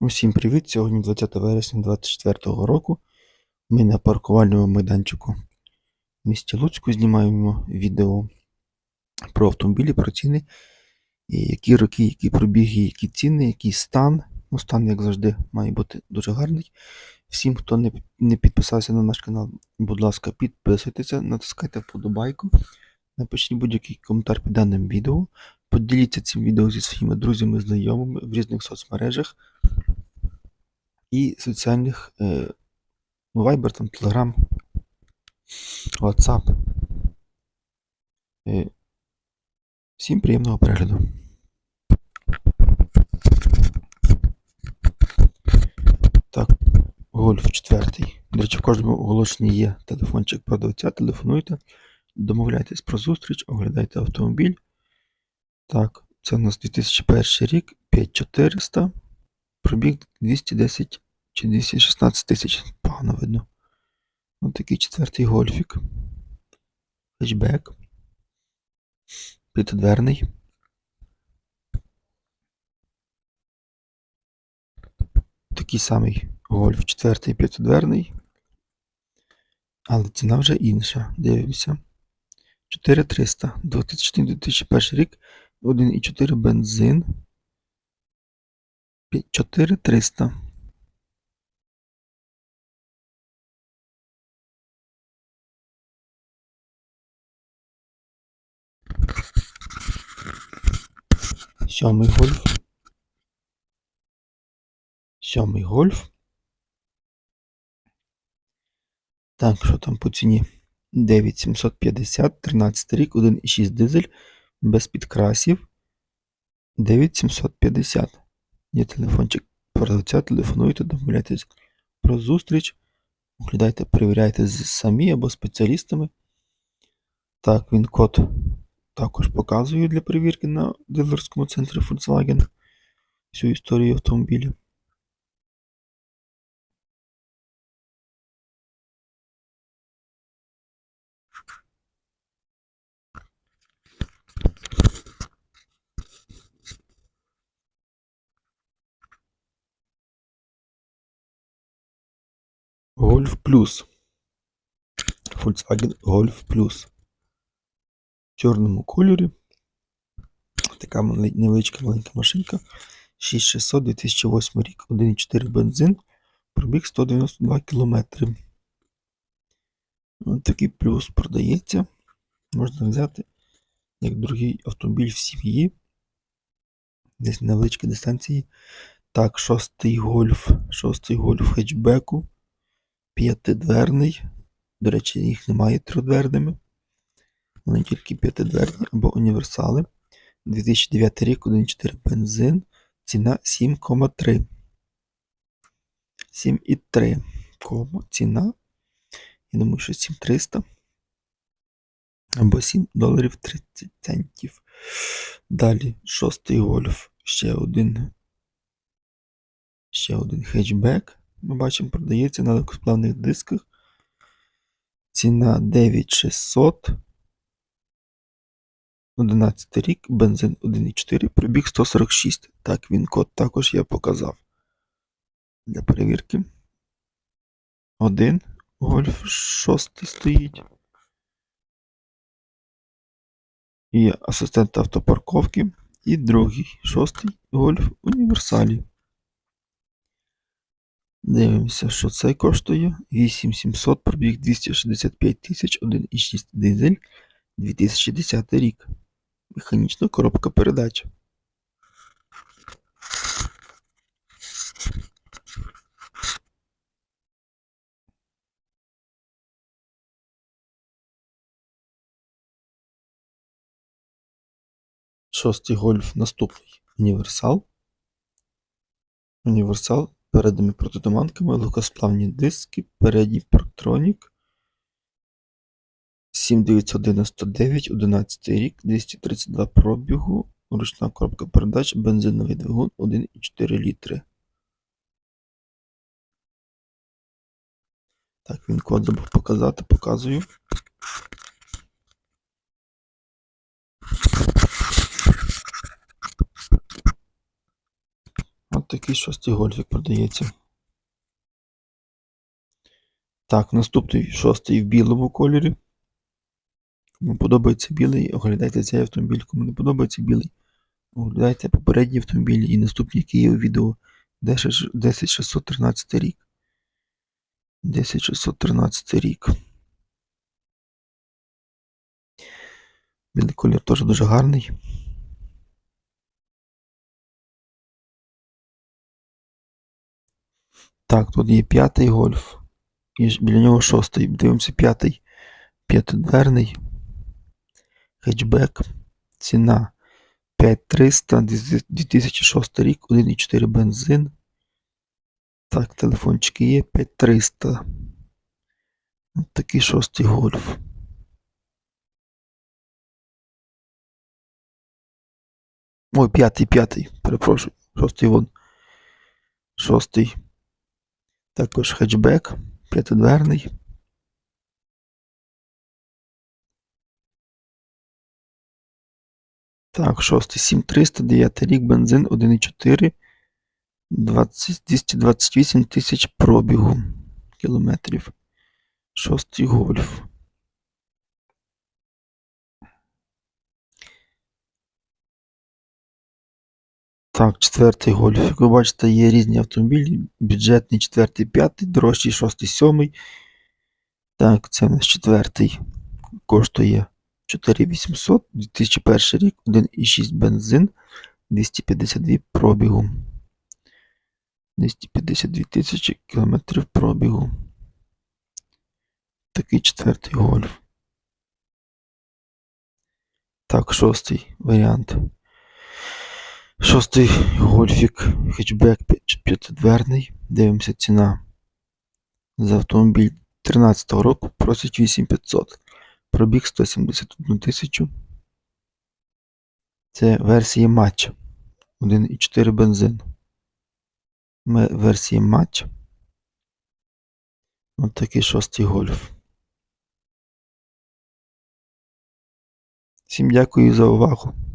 Усім привіт! Сьогодні 20 вересня 2024 року. Ми на паркувальному майданчику в місті Луцьку знімаємо відео про автомобілі, про ціни, і які роки, які пробіги, які ціни, який стан. Ну, стан, як завжди, має бути дуже гарний. Всім, хто не, не підписався на наш канал, будь ласка, підписуйтеся, натискайте вподобайку, напишіть будь-який коментар під даним відео. Поділіться цим відео зі своїми друзями, знайомими в різних соцмережах і соціальних е, ну, Viber, там, Telegram, WhatsApp. Е, всім приємного перегляду. Так, гольф четвертий. До речі, в кожному оголошенні є телефончик продавця, телефонуйте, домовляйтесь про зустріч, оглядайте автомобіль. Так, це у нас 2001 рік, 5400, пробіг 210 чи 216 тисяч, погано видно. Ось такий четвертий гольфік. Хетчбек. П'ятидверний. Такий самий гольф четвертий п'ятидверний. Але ціна вже інша. Дивимося. 4300. 2000-2001 рік. 1,4 бензин. 4300. Сьомий гольф. Сьомий гольф. Так, що там по ціні? 9750, 13 рік, 1,6 дизель, без підкрасів. 9750. Є телефончик продавця, телефонуйте, домовляйтесь про зустріч. Оглядайте, перевіряйте самі або спеціалістами. Так, він код також показую для перевірки на дилерському центрі Volkswagen. Всю історію автомобіля. Golf Plus. Volkswagen Golf Plus. Чорному кольорі. Така невеличка маленька машинка. 6600 2008 рік, 1,4 бензин, пробіг 192 км. Ось такий плюс продається. Можна взяти як другий автомобіль в сім'ї. Десь на невеличкій дистанції. Так, шостий гольф, шостий гольф хетчбеку. П'ятидверний. До речі, їх немає тридверними. Вони тільки п'ятидверні або універсали. 2009 рік, 1,4 бензин. Ціна 7,3. 7,3. Кома. Ціна. Я думаю, що 7300. Або 7 доларів 30 центів. Далі шостий гольф. Ще один. Ще один хетчбек. Ми бачимо, продається на легкосплавних дисках. Ціна 9600. 11 рік, бензин 1,4, пробіг 146. Так, він код також я показав. Для перевірки. Один гольф шостий стоїть. І асистент автопарковки. І другий шостий гольф універсалі. Дивимося, що цей коштує. 8700, пробіг 265 тисяч, 1,6 дизель, 2010 рік. Механічна коробка передач. Шостий гольф наступний. Універсал. Універсал. Передніми протитуманками, легкосплавні диски, передній парктронік. 7999, 11 рік, 232 пробігу, ручна коробка передач, бензиновий двигун 1,4 літри. Так, він код забув показати, показую. От такий шостий гольфік продається. Так, наступний шостий в білому кольорі. Кому подобається білий, оглядайте цей автомобіль. Кому не подобається білий, оглядайте попередні автомобілі і наступні, які є у відео. 10613 рік. 10613 рік. Білий колір теж дуже гарний. Так, тут є п'ятий гольф. І біля нього шостий. Дивимося п'ятий. П'ятидверний. Хетчбек. Ціна 5300, 2006 рік, 1,4 бензин. Так, телефончики є 5300. Ось такий шостий гольф. Ой, п'ятий, п'ятий, перепрошую. Шостий вон. Шостий. Також хетчбек, п'ятидверний. Так, шостий 7300, 9 рік, бензин 1,4, 228 тисяч пробігу кілометрів. Шостий гольф. Так, четвертий гольф. Як ви бачите, є різні автомобілі. Бюджетний четвертий, п'ятий, дорожчий, шостий, сьомий. Так, це у нас четвертий. Коштує 4800, 2001 рік, 1,6 бензин, 252 пробігу. 252 тисячі кілометрів пробігу. Такий четвертий гольф. Так, шостий варіант. Шостий гольфік, хетчбек п'ятидверний. Дивимося ціна. За автомобіль 13 року просить 8500. Пробіг 171 тисячу. Це версія матч. 1,4 бензин. Версії матч. Ось такий шостий гольф. Всім дякую за увагу.